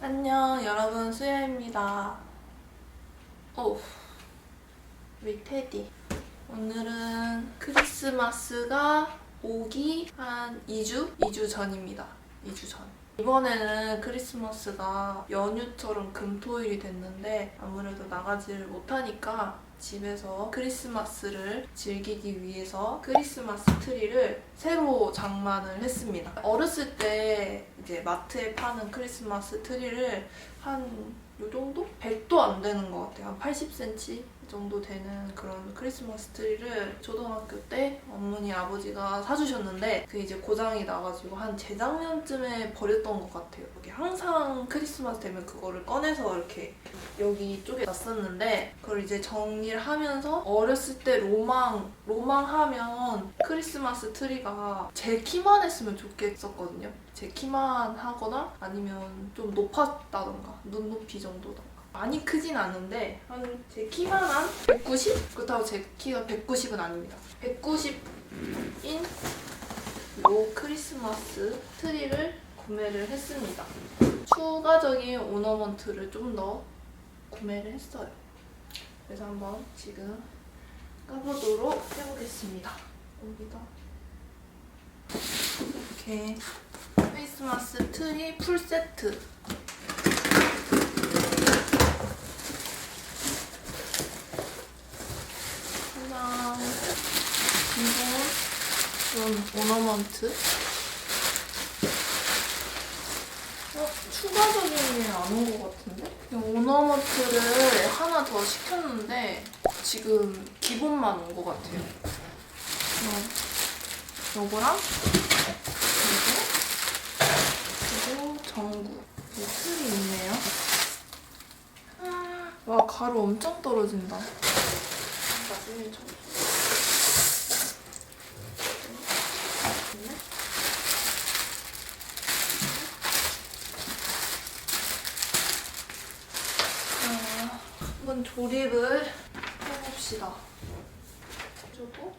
안녕 여러분 수야입니다. 오 테디 오늘은 크리스마스가 오기 한 2주? 2주 전입니다. 2주 전. 이번에는 크리스마스가 연휴처럼 금토일이 됐는데 아무래도 나가지를 못하니까 집에서 크리스마스를 즐기기 위해서 크리스마스 트리를 새로 장만을 했습니다. 어렸을 때 이제 마트에 파는 크리스마스 트리를 한요 정도? 100도 안 되는 것 같아요. 한 80cm 정도 되는 그런 크리스마스 트리를 초등학교 때 어머니 아버지가 사주셨는데 그게 이제 고장이 나가지고 한 재작년쯤에 버렸던 것 같아요. 이게 항상 크리스마스 되면 그거를 꺼내서 이렇게 여기 쪽에 놨었는데 그걸 이제 정리를 하면서 어렸을 때 로망 로망 하면 크리스마스 트리가 제 키만 했으면 좋겠었거든요. 제 키만 하거나 아니면 좀 높았다던가 눈높이 정도던가 많이 크진 않은데 한 제 키만 한 190? 그렇다고 제 키가 190은 아닙니다. 190인 요 크리스마스 트리를 구매를 했습니다. 추가적인 오너먼트를 좀 더 구매를 했어요. 그래서 한번 지금 까보도록 해보겠습니다. 여기다 이렇게 크리스마스 트리 풀 세트 하나 이건 이런 오너먼트 어? 추가적인 게 안 온 것 같은데? 이 오너먼트를 하나 더 시켰는데 지금 기본만 온 것 같아요. 어, 요거랑 그리고 그리고 전구 이 틀이 있네요. 아, 와 가루 엄청 떨어진다. 나중에 좀. 있네? 자, 한번 조립을 해봅시다. 해주고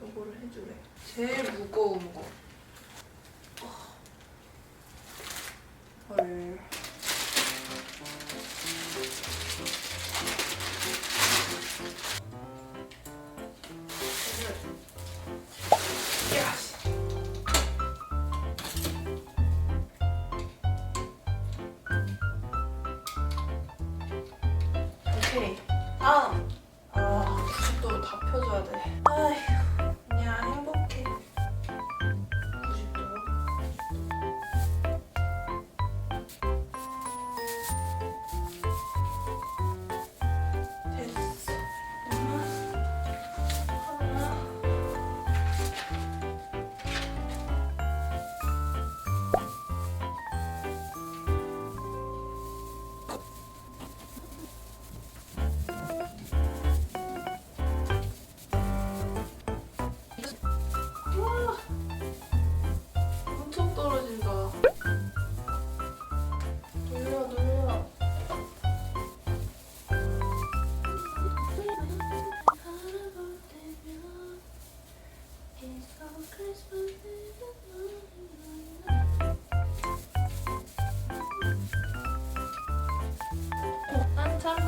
요거를 해주래. 제일 무거운 거. 헐. 오케이. 다음. 아, 90도로 다 펴줘야 돼. 아휴,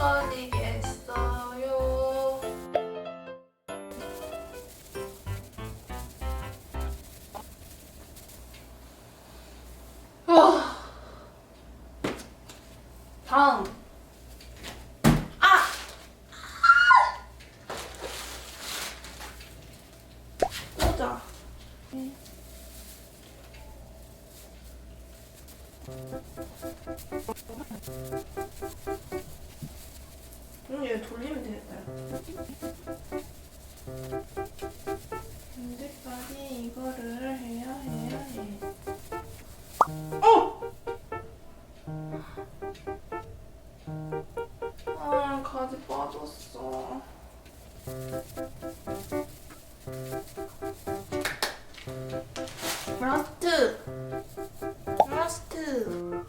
걸리겠어요. 와. 다음. 라스트! 라스트!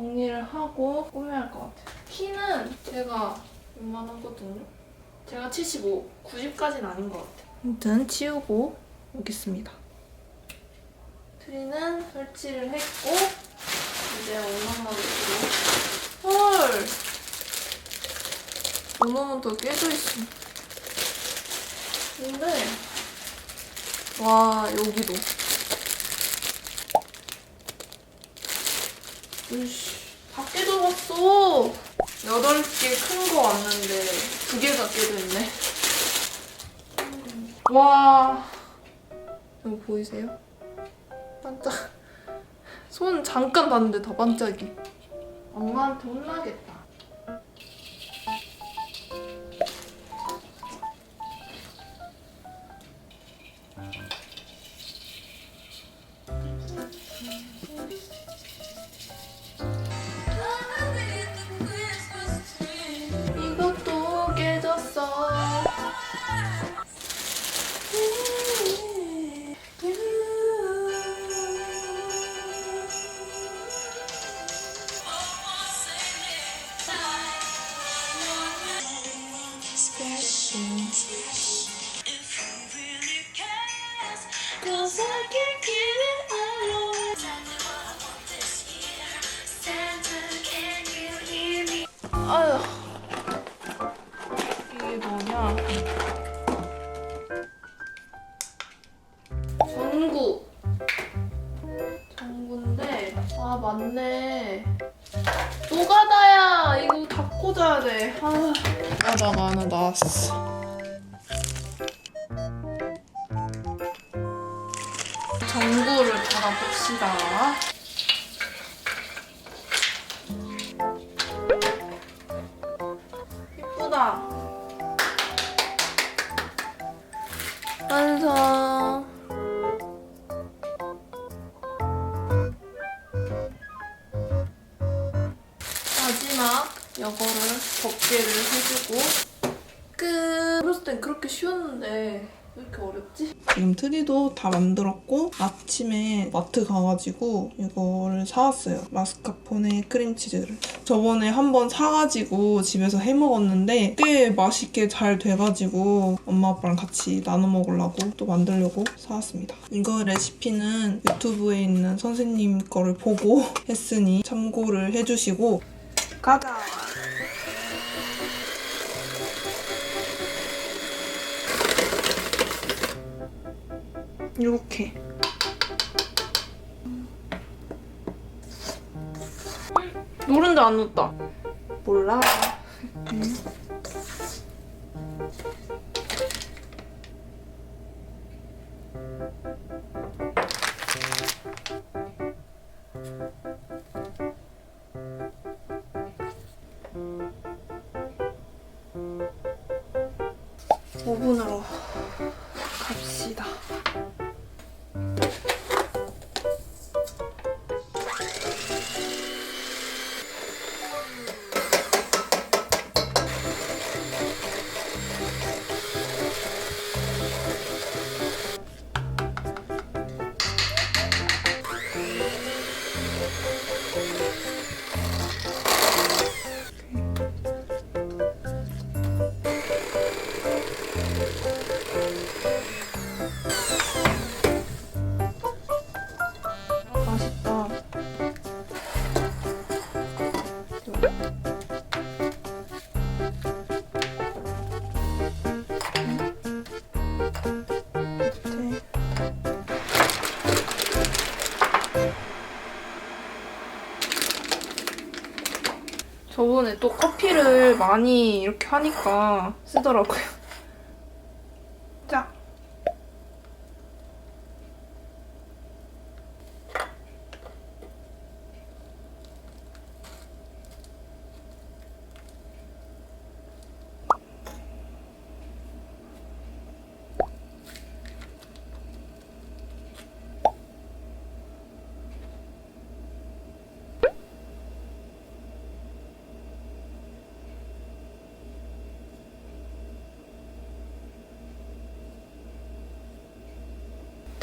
정리를 하고 꾸며야 할 것 같아요. 키는 제가 웬만하거든요. 제가 75, 90까지는 아닌 것 같아요. 아무튼 치우고 오겠습니다. 트리는 설치를 했고 이제 원망막으로 헐! 원어는 더 깨져 있어. 근데 와 여기도 으이씨 다 깨져갔어. 여덟 개 큰 거 왔는데 두 개가 깨져있네. 와 이거 보이세요? 반짝. 손 잠깐 봤는데 다 반짝이. 엄마한테 혼나겠다. 맞네. 노가다야! 이거 다 꽂아야 돼. 아, 나가 하나 나왔어. 전구를 달아봅시다. 예쁘다. 완성. 덮개를 해주고 끝. 어렸을 땐 그렇게 쉬웠는데 왜 이렇게 어렵지? 지금 트리도 다 만들었고 아침에 마트 가가지고 이거를 사왔어요. 마스카포네 크림치즈를. 저번에 한번 사가지고 집에서 해먹었는데 꽤 맛있게 잘 돼가지고 엄마 아빠랑 같이 나눠 먹으려고 또 만들려고 사왔습니다. 이거 레시피는 유튜브에 있는 선생님 거를 보고 했으니 참고를 해주시고 가자! 이렇게 노른자 안 넣었다. 몰라. 오븐으로 또 커피를 많이 이렇게 하니까 쓰더라고요. 자.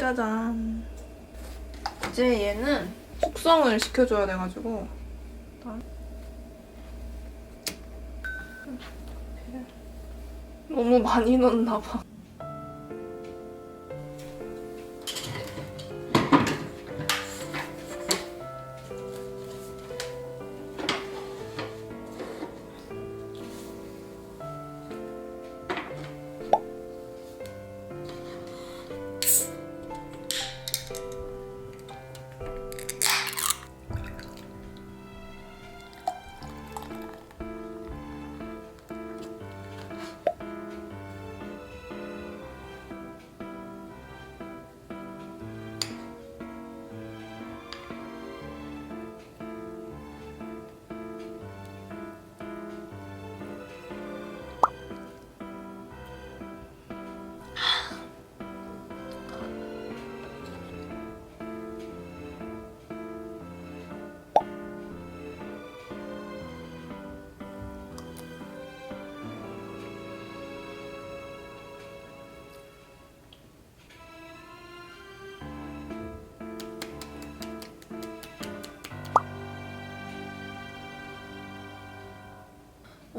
짜잔. 이제 얘는 숙성을 시켜줘야 돼가지고 너무 많이 넣었나 봐.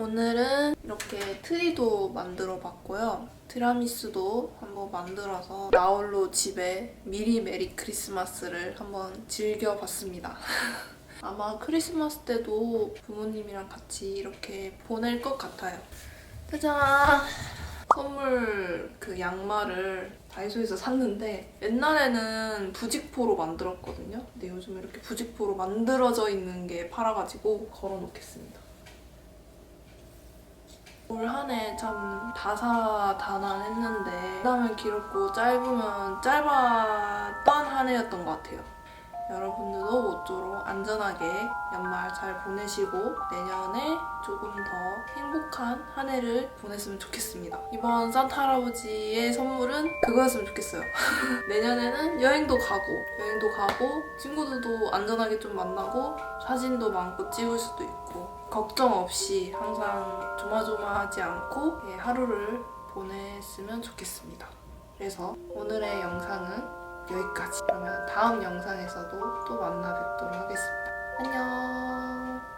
오늘은 이렇게 트리도 만들어 봤고요. 티라미수도 한번 만들어서 나홀로 집에 미리 메리 크리스마스를 한번 즐겨봤습니다. 아마 크리스마스 때도 부모님이랑 같이 이렇게 보낼 것 같아요. 짜잔! 선물 그 양말을 다이소에서 샀는데 옛날에는 부직포로 만들었거든요. 근데 요즘 이렇게 부직포로 만들어져 있는 게 팔아가지고 걸어놓겠습니다. 올 한 해 참 다사다난했는데 길다면 길었고 짧으면 짧았던 한 해였던 것 같아요. 여러분들도 모쪼록 안전하게 연말 잘 보내시고 내년에 조금 더 행복한 한 해를 보냈으면 좋겠습니다. 이번 산타 할아버지의 선물은 그거였으면 좋겠어요. 내년에는 여행도 가고 여행도 가고 친구들도 안전하게 좀 만나고 사진도 많고 찍을 수도 있고 걱정 없이 항상 조마조마하지 않고 예, 하루를 보냈으면 좋겠습니다. 그래서 오늘의 영상은 여기까지. 그러면 다음 영상에서도 또 만나 뵙도록 하겠습니다. 안녕.